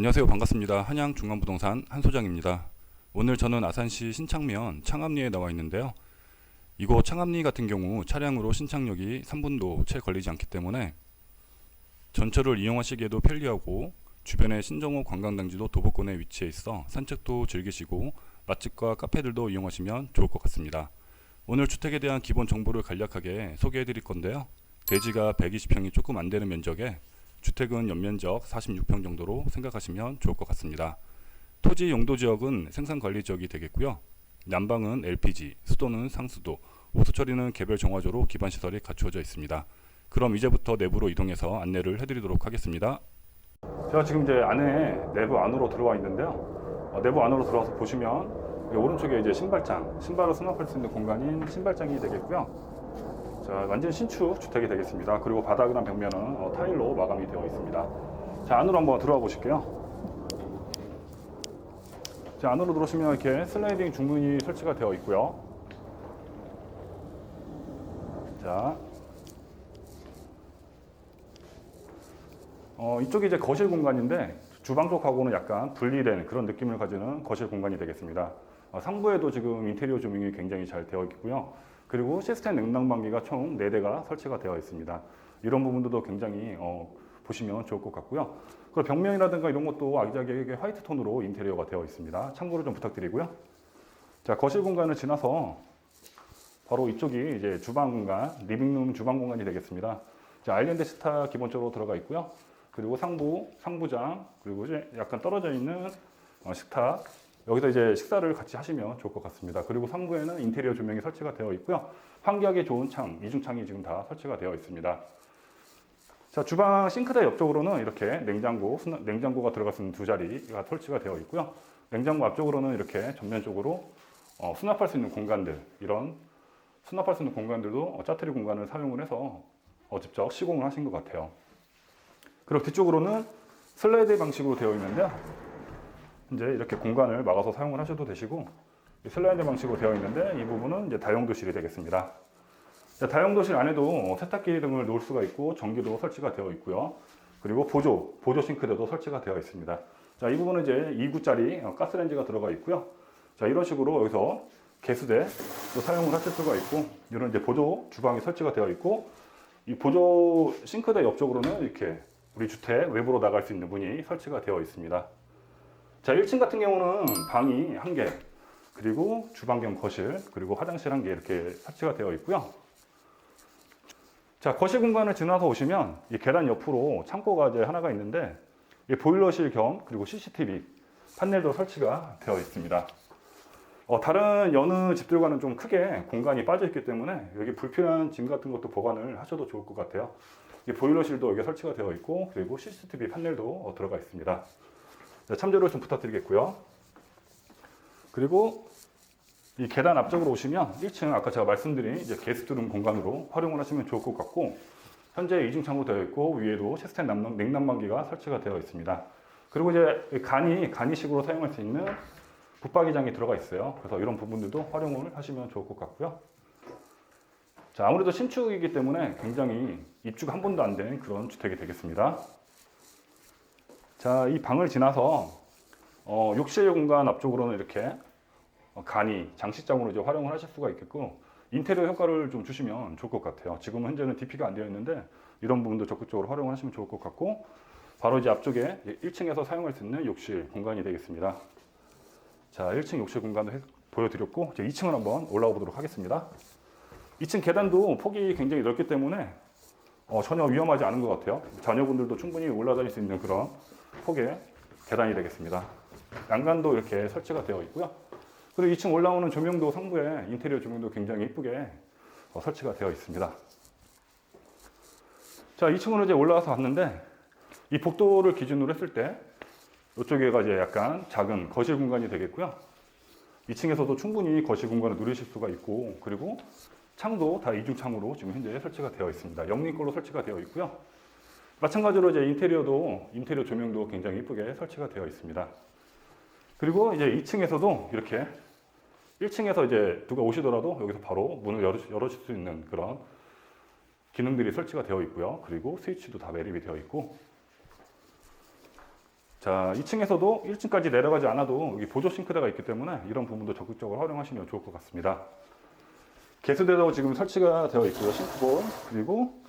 안녕하세요. 반갑습니다. 한양 중앙부동산 한 소장입니다. 오늘 저는 아산시 신창면 창암리에 나와 있는데요. 이곳 창암리 같은 경우 차량으로 신창역이 3분도 채 걸리지 않기 때문에 전철을 이용하시기에도 편리하고 주변에 신정호 관광단지도 도보권에 위치해 있어 산책도 즐기시고 맛집과 카페들도 이용하시면 좋을 것 같습니다. 오늘 주택에 대한 기본 정보를 간략하게 소개해 드릴 건데요. 대지가 120평이 조금 안 되는 면적에 주택은 연면적 46평 정도로 생각하시면 좋을 것 같습니다. 토지 용도 지역은 생산 관리 지역이 되겠고요. 난방은 LPG, 수도는 상수도, 오수 처리는 개별 정화조로 기반 시설이 갖추어져 있습니다. 그럼 이제부터 내부로 이동해서 안내를 해드리도록 하겠습니다. 제가 지금 이제 안에 내부 안으로 들어와 있는데요. 어, 내부 안으로 들어와서 보시면 오른쪽에 이제 신발장, 신발을 수납할 수 있는 공간인 신발장이 되겠고요. 자, 완전 신축 주택이 되겠습니다. 그리고 바닥이랑 벽면은 어, 타일로 마감이 되어 있습니다. 자, 안으로 한번 들어가 보실게요. 자, 안으로 들어오시면 이렇게 슬라이딩 중문이 설치가 되어 있고요. 자, 어, 이쪽이 이제 거실 공간인데 주방 쪽하고는 약간 분리된 그런 느낌을 가지는 거실 공간이 되겠습니다. 어, 상부에도 지금 인테리어 조명이 굉장히 잘 되어 있고요. 그리고 시스템 냉난방기가 총 4대가 설치가 되어 있습니다. 이런 부분들도 굉장히 어, 보시면 좋을 것 같고요. 그리고 벽면이라든가 이런 것도 아기자기하게 화이트 톤으로 인테리어가 되어 있습니다. 참고로 좀 부탁드리고요. 자, 거실 공간을 지나서 바로 이쪽이 이제 주방 공간, 리빙룸 주방 공간이 되겠습니다. 자, 아일랜드 시타 기본적으로 들어가 있고요. 그리고 상부, 상부장, 그리고 이제 약간 떨어져 있는 어, 식탁. 여기서 이제 식사를 같이 하시면 좋을 것 같습니다. 그리고 상부에는 인테리어 조명이 설치가 되어 있고요. 환기하기 좋은 창, 이중창이 지금 다 설치가 되어 있습니다. 자, 주방 싱크대 옆쪽으로는 이렇게 냉장고, 수납- 냉장고가 들어갈 수 있는 두 자리가 설치가 되어 있고요. 냉장고 앞쪽으로는 이렇게 전면적으로 어, 수납할 수 있는 공간들, 이런 수납할 수 있는 공간들도 어, 짜투리 공간을 사용을 해서 어, 직접 시공을 하신 것 같아요. 그리고 뒤쪽으로는 슬라이드 방식으로 되어 있는데요. 이제 이렇게 공간을 막아서 사용을 하셔도 되시고 이 슬라이드 방식으로 되어 있는데 이 부분은 이제 다용도실이 되겠습니다. 자, 다용도실 안에도 세탁기 등을 놓을 수가 있고 전기도 설치가 되어 있고요. 그리고 보조, 보조 싱크대도 설치가 되어 있습니다. 자, 이 부분은 이제 2구짜리 어, 가스레인지가 들어가 있고요. 자, 이런 식으로 여기서 개수대 또 사용을 하실 수가 있고 이런 이제 보조 주방이 설치가 되어 있고 이 보조 싱크대 옆쪽으로는 이렇게 우리 주택 외부로 나갈 수 있는 문이 설치가 되어 있습니다. 자, 1층 같은 경우는 방이 한 개, 그리고 주방 겸 거실, 그리고 화장실 한 개 이렇게 설치가 되어 있고요. 자, 거실 공간을 지나서 오시면 이 계단 옆으로 창고가 이제 하나가 있는데 이 보일러실 겸 그리고 CCTV 판넬도 설치가 되어 있습니다. 어, 다른 여느 집들과는 좀 크게 공간이 빠져 있기 때문에 여기 불필요한 짐 같은 것도 보관을 하셔도 좋을 것 같아요. 이 보일러실도 여기 설치가 되어 있고 그리고 CCTV 판넬도 어, 들어가 있습니다. 자, 참조를 좀 부탁드리겠고요. 그리고 이 계단 앞쪽으로 오시면 1층 아까 제가 말씀드린 이제 게스트룸 공간으로 활용을 하시면 좋을 것 같고 현재 이중창으로 되어 있고 위에도 난방, 냉난방기가 설치가 되어 있습니다. 그리고 이제 간이 간이식으로 사용할 수 있는 붙박이장이 들어가 있어요. 그래서 이런 부분들도 활용을 하시면 좋을 것 같고요. 자, 아무래도 신축이기 때문에 굉장히 입주가 한 번도 안 된 그런 주택이 되겠습니다. 자, 이 방을 지나서 어, 욕실 공간 앞쪽으로는 이렇게 어, 간이 장식장으로 이제 활용을 하실 수가 있겠고 인테리어 효과를 좀 주시면 좋을 것 같아요. 지금 현재는 DP가 안 되어 있는데 이런 부분도 적극적으로 활용을 하시면 좋을 것 같고 바로 이제 앞쪽에 1층에서 사용할 수 있는 욕실 공간이 되겠습니다. 자, 1층 욕실 공간도 해- 보여드렸고 이제 2층을 한번 올라가 보도록 하겠습니다. 2층 계단도 폭이 굉장히 넓기 때문에 어, 전혀 위험하지 않은 것 같아요. 자녀분들도 충분히 올라다닐 수 있는 그런 폭의 계단이 되겠습니다. 난간도 이렇게 설치가 되어 있고요. 그리고 2층 올라오는 조명도 상부에 인테리어 조명도 굉장히 이쁘게 어, 설치가 되어 있습니다. 자, 2층으로 이제 올라와서 왔는데 이 복도를 기준으로 했을 때 이쪽에가 이제 약간 작은 거실 공간이 되겠고요. 2층에서도 충분히 거실 공간을 누리실 수가 있고 그리고 창도 다 이중 창으로 지금 현재 설치가 되어 있습니다. 영림꼴로 설치가 되어 있고요. 마찬가지로 이제 인테리어도 인테리어 조명도 굉장히 이쁘게 설치가 되어 있습니다. 그리고 이제 2층에서도 이렇게 1층에서 이제 누가 오시더라도 여기서 바로 문을 열으실 수 있는 그런 기능들이 설치가 되어 있고요. 그리고 스위치도 다 매립이 되어 있고 자, 2층에서도 1층까지 내려가지 않아도 여기 보조 싱크대가 있기 때문에 이런 부분도 적극적으로 활용하시면 좋을 것 같습니다. 개수대도 지금 설치가 되어 있고요. 싱크볼 그리고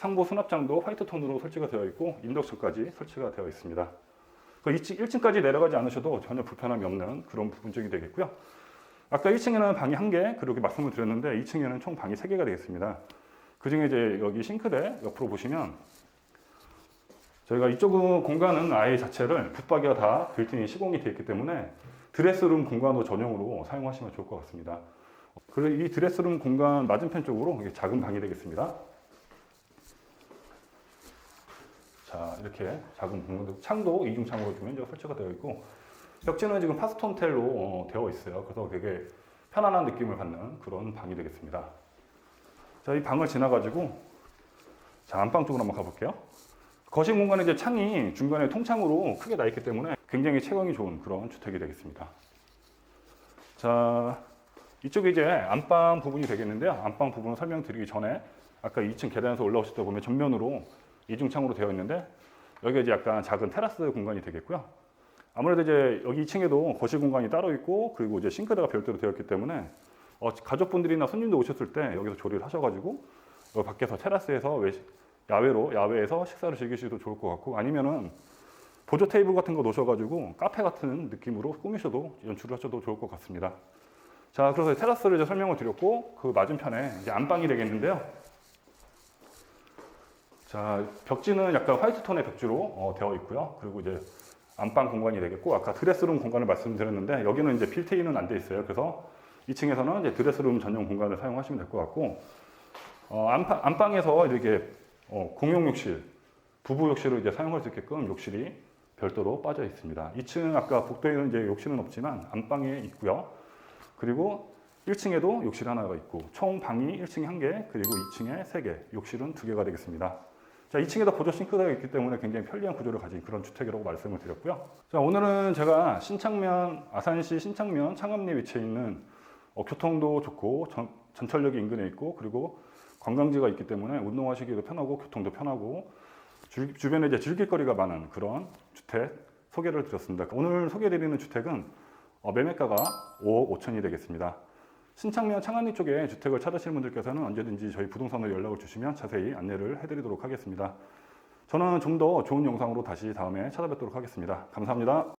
상부 수납장도 화이트 톤으로 설치가 되어 있고 인덕션까지 설치가 되어 있습니다. 그 2층, 1층까지 내려가지 않으셔도 전혀 불편함이 없는 그런 부분적이 되겠고요. 아까 1층에는 방이 한 개, 그렇게 말씀을 드렸는데 2층에는 총 방이 세 개가 되겠습니다. 그 중에 이제 여기 싱크대 옆으로 보시면 저희가 이쪽은 공간은 아예 자체를 붙박이가 다 빌트인 시공이 되어 있기 때문에 드레스룸 공간도 전용으로 사용하시면 좋을 것 같습니다. 그리고 이 드레스룸 공간 맞은편 쪽으로 작은 방이 되겠습니다. 자 이렇게 작은 공간도 창도 이중 창으로 지금 현재 설치가 되어 있고 벽지는 지금 파스톤 텔로 어, 되어 있어요. 그래서 되게 편안한 느낌을 받는 그런 방이 되겠습니다. 자 이 방을 지나가지고 자 안방 쪽으로 한번 가볼게요. 거실 공간에 이제 창이 중간에 통창으로 크게 나 있기 때문에 굉장히 채광이 좋은 그런 주택이 되겠습니다. 자, 이쪽이 이제 안방 부분이 되겠는데요. 안방 부분을 설명드리기 전에 아까 2층 계단에서 올라오실 때 보면 전면으로 이중창으로 되어 있는데 여기가 이제 약간 작은 테라스 공간이 되겠고요. 아무래도 이제 여기 2층에도 거실 공간이 따로 있고 그리고 이제 싱크대가 별도로 되어 있기 때문에 어, 가족분들이나 손님도 오셨을 때 여기서 조리를 하셔가지고 여기 밖에서 테라스에서 외식, 야외로 야외에서 식사를 즐기셔도 좋을 것 같고 아니면은 보조 테이블 같은 거 놓으셔가지고 카페 같은 느낌으로 꾸미셔도 연출을 하셔도 좋을 것 같습니다. 자, 그래서 테라스를 이제 설명을 드렸고 그 맞은편에 이제 안방이 되겠는데요. 자, 벽지는 약간 화이트 톤의 벽지로 어, 되어 있고요. 그리고 이제 안방 공간이 되겠고 아까 드레스룸 공간을 말씀드렸는데 여기는 이제 빌트인은 안 돼 있어요. 그래서 2층에서는 이제 드레스룸 전용 공간을 사용하시면 될 것 같고 어, 안방, 안방에서 이렇게 어, 공용 욕실, 부부 욕실을 이제 사용할 수 있게끔 욕실이 별도로 빠져 있습니다. 2층 아까 복도에는 이제 욕실은 없지만 안방에 있고요. 그리고 1층에도 욕실 하나가 있고 총 방이 1층에 한 개, 그리고 2층에 세 개, 욕실은 두 개가 되겠습니다. 자, 2층에도 보조 싱크대가 있기 때문에 굉장히 편리한 구조를 가진 그런 주택이라고 말씀을 드렸고요. 자, 오늘은 제가 신창면, 아산시 신창면 창암리에 위치해 있는 어, 교통도 좋고 전, 전철역이 인근에 있고 그리고 관광지가 있기 때문에 운동하시기도 편하고 교통도 편하고 주, 주변에 이제 즐길거리가 많은 그런 주택 소개를 드렸습니다. 오늘 소개드리는 주택은 어, 매매가가 5억 5천이 되겠습니다. 신창면 창안리 쪽에 주택을 찾으시는 분들께서는 언제든지 저희 부동산으로 연락을 주시면 자세히 안내를 해드리도록 하겠습니다. 저는 좀 더 좋은 영상으로 다시 다음에 찾아뵙도록 하겠습니다. 감사합니다.